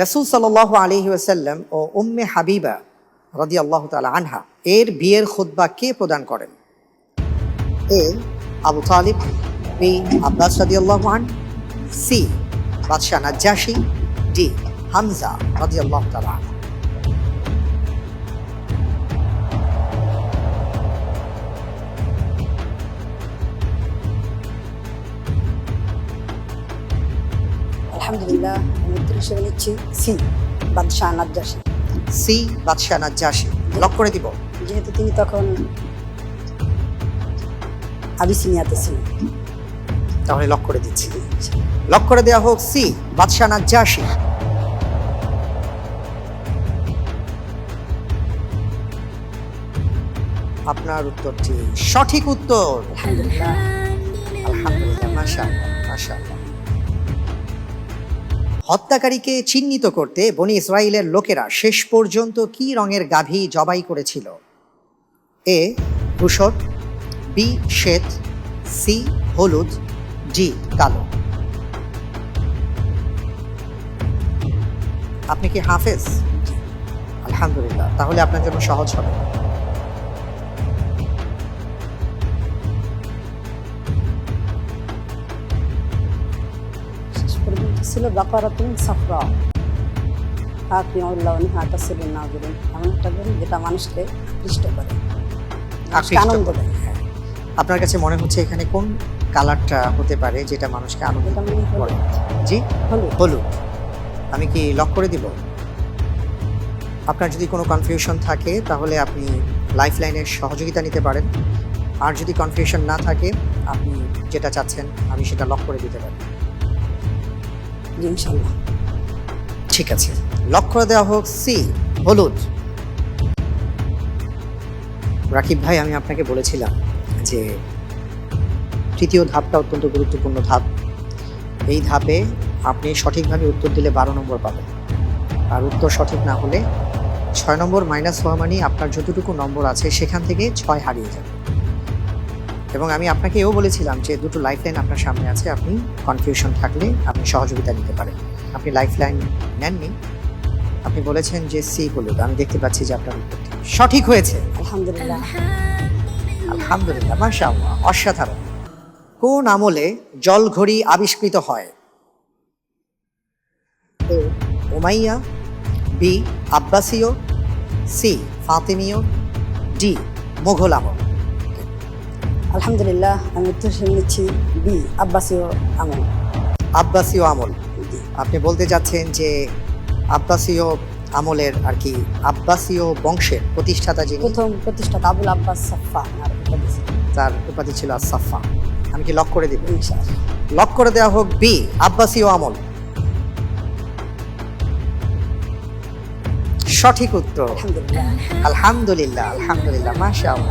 রাসূল সাল আলী ওয়াসাল্লাম ও উম্মে হাবিবা রদি আল্লাহ তাআলা আনহা, এর বিয়ের খুদ্া কে প্রদান করেন? A, Abu Talib, B, Abbas রদি আল্লাহ আন সি, বাদশাহ নাজ্জাসি, ডি, হামজা রদি আল্লাহ তালা আনহু। আলহামদুলিল্লাহ আমি হিসেবে নিচ্ছি সি বাদশাহ নাজ্জাসী। সি বাদশাহ লক করে দিব। যেহেতু তিনি তখন আবিসিনিয়াতে ছিলেন। তাহলে লক করে দিচ্ছি। লক করে দেওয়া হোক সি বাদশাহ আপনার উত্তরটি সঠিক উত্তর। আলহামদুলিল্লাহ। আলহামদুলিল্লাহ মাশাআল্লাহ মাশাআল্লাহ। হত্যাকারীকে চিহ্নিত করতে বনি ইসরায়েলের লোকেরা শেষ পর্যন্ত কি রঙের গাভী জবাই করেছিল? এ, ধূসর, বি, শ্বেত, সি, হলুদ, ডি, কালো। আপনি কি হাফেজ? আলহামদুলিল্লাহ, তাহলে আপনার জন্য সহজ হবে। ছিল বাকারাতুন সাফরা হাকিউল্লাহ নিহাতা সিলুন নাজরুন এমন একটা দিন যেটা মানুষকে আকৃষ্ট করে আনন্দ। দেয়। আপনার কাছে মনে হচ্ছে এখানে কোন কালারটা হতে পারে যেটা মানুষকে আনন্দ করে? জি? হলুদ। আমি কি লক করে দিব? আপনার যদি কোনো কনফিউশন থাকে তাহলে আপনি লাইফ লাইনের সহযোগিতা নিতে পারেন। আর যদি কনফিউশন না থাকে আপনি যেটা চাচ্ছেন আমি সেটা লক করে দিতে পারি। ইনশাল্লাহ। ঠিক আছে। লক্ষ্য দেওয়া হোক, সি, হলুদ। রাকিব ভাই, আমি আপনাকে বলেছিলাম যে তৃতীয় ধাপটা অত্যন্ত গুরুত্বপূর্ণ ধাপ। এই ধাপে আপনি সঠিকভাবে উত্তর দিলে বারো নম্বর পাবেন। আর উত্তর সঠিক না হলে ছয় নম্বর মাইনাস হওয়া মানে আপনার যতটুকু নম্বর আছে সেখান থেকে ছয় হারিয়ে যাবে। এবং আমি আপনাকে এও বলেছিলাম যে দুটো লাইফ লাইন আপনার সামনে আছে আপনি কনফিউশন থাকলে আপনি সহযোগিতা নিতে পারেন। আপনি লাইফ লাইন নেননি। আপনি বলেছেন যে সি হলুদ আমি দেখতে পাচ্ছি যে আপনার উত্তরটি সঠিক হয়েছে। আলহামদুলিল্লাহ। আলহামদুলিল্লাহ মাশাআল্লাহ অসাধারণ। কোন আমলে জলঘড়ি আবিষ্কৃত হয়? এ উমাইয়া বি আব্বাসীয় সি ফাতিমীয় ডি মুঘল আমল। আলহামদুলিল্লাহ আমি উত্তর হিসেবে নিচ্ছি বি আব্বাসীয় আমল। আব্বাসীয় আমল। আপনি বলতে যাচ্ছেন যে আব্বাসীয় আমলের আর কি আব্বাসীয় বংশের প্রতিষ্ঠাতা যিনি প্রথম প্রতিষ্ঠাতা আবুল আব্বাস সাফা। তার উপাধি ছিল আসাফা আমি কি লক করে দিব? লক করে দেওয়া হোক বি আব্বাসীয় আমল। সঠিক উত্তর। আলহামদুলিল্লাহ। আলহামদুলিল্লাহ আলহামদুলিল্লাহ মাশাআল্লাহ।